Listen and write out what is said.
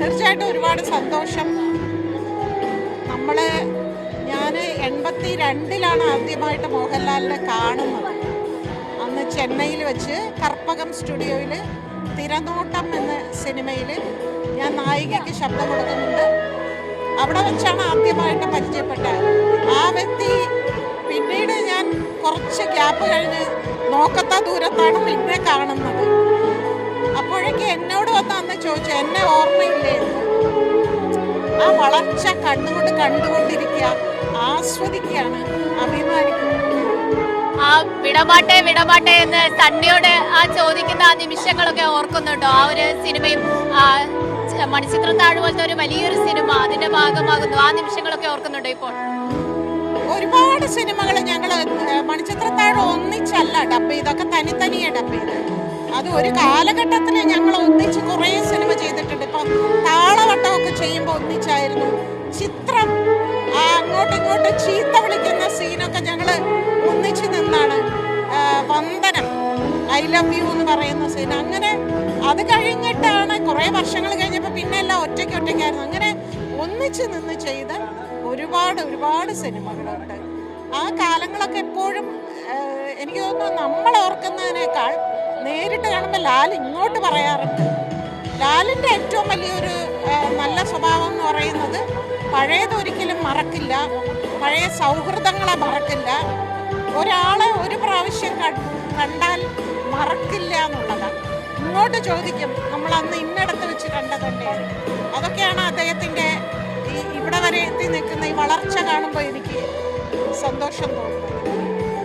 തീർച്ചയായിട്ടും ഒരുപാട് സന്തോഷം. നമ്മൾ ഞാൻ എൺപത്തി രണ്ടിലാണ് ആദ്യമായിട്ട് മോഹൻലാലിനെ കാണുന്നത്. അന്ന് ചെന്നൈയിൽ വെച്ച് കർപ്പകം സ്റ്റുഡിയോയിൽ തിരനോട്ടം എന്ന സിനിമയിൽ ഞാൻ നായികയ്ക്ക് ശബ്ദം കൊടുക്കുന്നുണ്ട്. അവിടെ വെച്ചാണ് ആദ്യമായിട്ട് പരിചയപ്പെട്ടത്. ആ വ്യക്തി പിന്നീട് ഞാൻ കുറച്ച് ഗ്യാപ്പ് കഴിഞ്ഞ് നോക്കത്ത ദൂരത്താണ് പിന്നെ കാണുന്നത്. എന്നോട് വന്ന് അന്ന് ചോദിച്ചു എന്നെ ഓർമ്മയില്ലേ? ആ വളർച്ച കണ്ണുകൊണ്ട് കണ്ടുകൊണ്ടിരിക്കുക ആസ്വദിക്കുകയാണ് അഭിമാനിക്കുന്നത്. ആ വിടപാട്ടെ വിടപാട്ടെ എന്ന് സണ്ണിയോട് ആ ചോദിക്കുന്ന ആ നിമിഷങ്ങളൊക്കെ ഓർക്കുന്നുണ്ടോ? ആ ഒരു സിനിമയും ആ മണിച്ചിത്ര മണിച്ചിത്രത്താഴ് പോലത്തെ ഒരു വലിയൊരു സിനിമ അതിന്റെ ഭാഗമാകുന്നു. ആ നിമിഷങ്ങളൊക്കെ ഓർക്കുന്നുണ്ടോ ഇപ്പോൾ? ഒരുപാട് സിനിമകൾ ഞങ്ങൾ മണിച്ചിത്രത്താഴ് ഒന്നിച്ചല്ല ഡബ് ചെയ്തൊക്കെ തനി തനിയെ ഡബ് ചെയ്ത് അത് ഒരു കാലഘട്ടത്തിൽ ഞങ്ങൾ ഒന്നിച്ച് കുറേ സിനിമ ചെയ്തിട്ടുണ്ട്. ഇപ്പം താളവട്ടമൊക്കെ ചെയ്യുമ്പോൾ ഒന്നിച്ചായിരുന്നു ചിത്രം. അങ്ങോട്ടും ഇങ്ങോട്ടും ചീത്ത വിളിക്കുന്ന സീനൊക്കെ ഞങ്ങൾ ഒന്നിച്ച് നിന്നാണ്. വന്ദനം ഐ ലവ് യു എന്ന് പറയുന്ന സീൻ. അങ്ങനെ അത് കഴിഞ്ഞിട്ടാണ് കുറേ വർഷങ്ങൾ കഴിഞ്ഞപ്പോൾ പിന്നെ എല്ലാം ഒറ്റയ്ക്ക് ഒറ്റയ്ക്കായിരുന്നു. അങ്ങനെ ഒന്നിച്ച് നിന്ന് ചെയ്ത ഒരുപാട് ഒരുപാട് സിനിമകളുണ്ട്. ആ കാലങ്ങളൊക്കെ എപ്പോഴും എനിക്ക് തോന്നുന്നു നമ്മൾ നേരിട്ട് കാണുമ്പോൾ ലാൽ ഇങ്ങോട്ട് പറയാറുണ്ട്. ലാലിന്റെ ഏറ്റവും വലിയൊരു നല്ല സ്വഭാവം എന്ന് പറയുന്നത് പഴയതൊരിക്കലും മറക്കില്ല പഴയ സൗഹൃദങ്ങളെ മറക്കില്ല. ഒരാളെ ഒരു പ്രാവശ്യം കണ്ടാൽ മറക്കില്ല എന്നുള്ളതാണ്. ഇങ്ങോട്ട് ചോദിക്കും നമ്മൾ അന്ന് ഇന്നിടത്ത് വെച്ച് കണ്ടതല്ലേ അതൊക്കെയാണ് അദ്ദേഹത്തിന്റെ ഇവിടെ വരെ എത്തി നിൽക്കുന്ന ഈ വളർച്ച കാണുമ്പോൾ എനിക്ക് സന്തോഷം തോന്നുന്നത്.